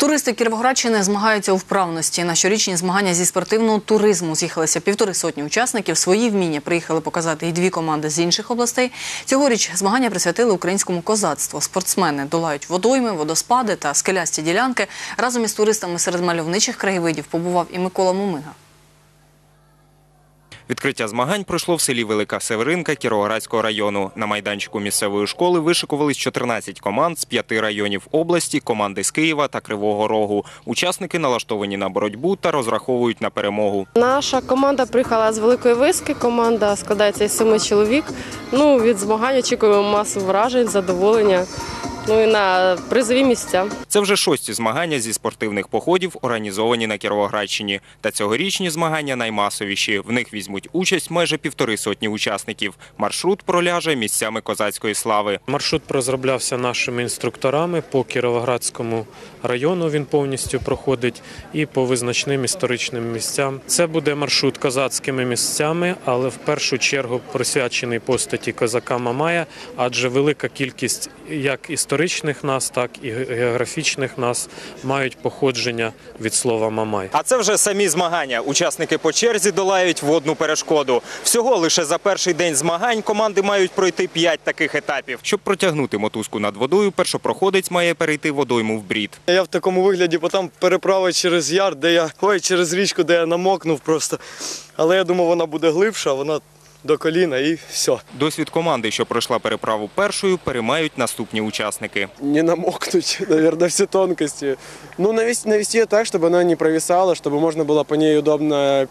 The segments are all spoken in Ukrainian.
Туристи Кіровоградщини змагаються у вправності. На щорічні змагання зі спортивного туризму з'їхалися півтори сотні учасників. Свої вміння приїхали показати і дві команди з інших областей. Цьогоріч змагання присвятили українському козацтву. Спортсмени долають водойми, водоспади та скелясті ділянки. Разом із туристами серед мальовничих краєвидів побував і Микола Мумига. Відкриття змагань пройшло в селі Велика Северинка Кіровоградського району. На майданчику місцевої школи вишикувались 14 команд з п'яти районів області, команди з Києва та Кривого Рогу. Учасники налаштовані на боротьбу та розраховують на перемогу. Наша команда приїхала з Великої Виски. Команда складається із семи чоловік. Ну, від змагань очікуємо масу вражень, задоволення. Ну і на призові місця. Це вже шості змагання зі спортивних походів, організовані на Кіровоградщині. Та цьогорічні змагання наймасовіші. В них візьмуть участь майже півтори сотні учасників. Маршрут проляже місцями козацької слави. Маршрут розроблявся нашими інструкторами по Кіровоградському району. Він повністю проходить і по визначним історичним місцям. Це буде маршрут козацькими місцями, але в першу чергу присвячений постаті козака Мамая, адже велика кількість як історичних нас, так і географічних нас мають походження від слова Мамай. А це вже самі змагання. Учасники по черзі долають водну перешкоду. Всього лише за перший день змагань команди мають пройти п'ять таких етапів. Щоб протягнути мотузку над водою, першопроходець має перейти водойму в брід. Я в такому вигляді потім переправив через яр, де я ой, через річку, де я намокнув просто. Але я думав, вона буде глибша, вона до коліна і все. Досвід команди, що пройшла переправу першою, переймають наступні учасники. Не намокнуть, наверное, все тонкости. Ну, навести, навести ее так, чтобы она не провисала, чтобы можно было по ней удобно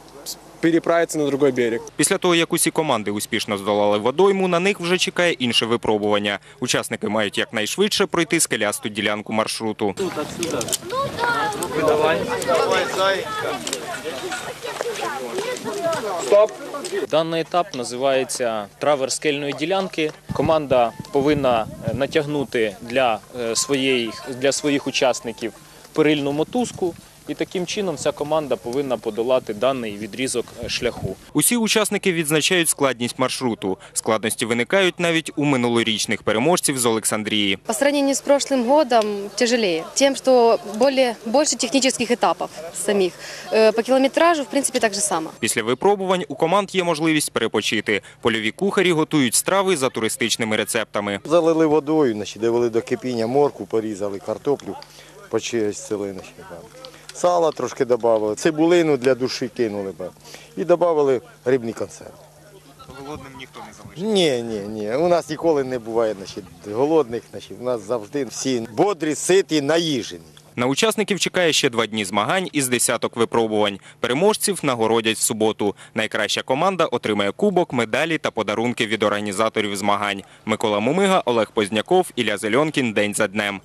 переправиться на другой берег. Після того, як усі команди успішно здолали водойму, на них вже чекає інше випробування. Учасники мають якнайшвидше пройти скелясту ділянку маршруту. Даний етап називається травер скельної ділянки. Команда повинна е, натягнути для е, своїх, для своїх учасників перильну мотузку. І таким чином ця команда повинна подолати даний відрізок е, шляху. Усі учасники відзначають складність маршруту. Складності виникають навіть у минулорічних переможців з Олександрії. По сравнению с прошлым годом тяжелее. Тем, что более, больше технических этапов самих. Э, По километражу, в принципе, так же само. Після випробувань у команд є можливість перепочити. Польові кухарі готують страви за туристичними рецептами. Залили водою, значить, довели до кипіння морку, порізали картоплю, почистили. Значить, там. Сала трошки додали, цибулину для душі кинули. б. І додали рибні консерви. Голодним ніхто не залишить. Ні, ні, ні. У нас ніколи не буває значить, голодних. Значить, у нас завжди всі бодрі, ситі, наїжені. На учасників чекає ще два дні змагань із десяток випробувань. Переможців нагородять в суботу. Найкраща команда отримає кубок, медалі та подарунки від організаторів змагань. Микола Мумига, Олег Позняков, Ілля Зельонкін. День за днем.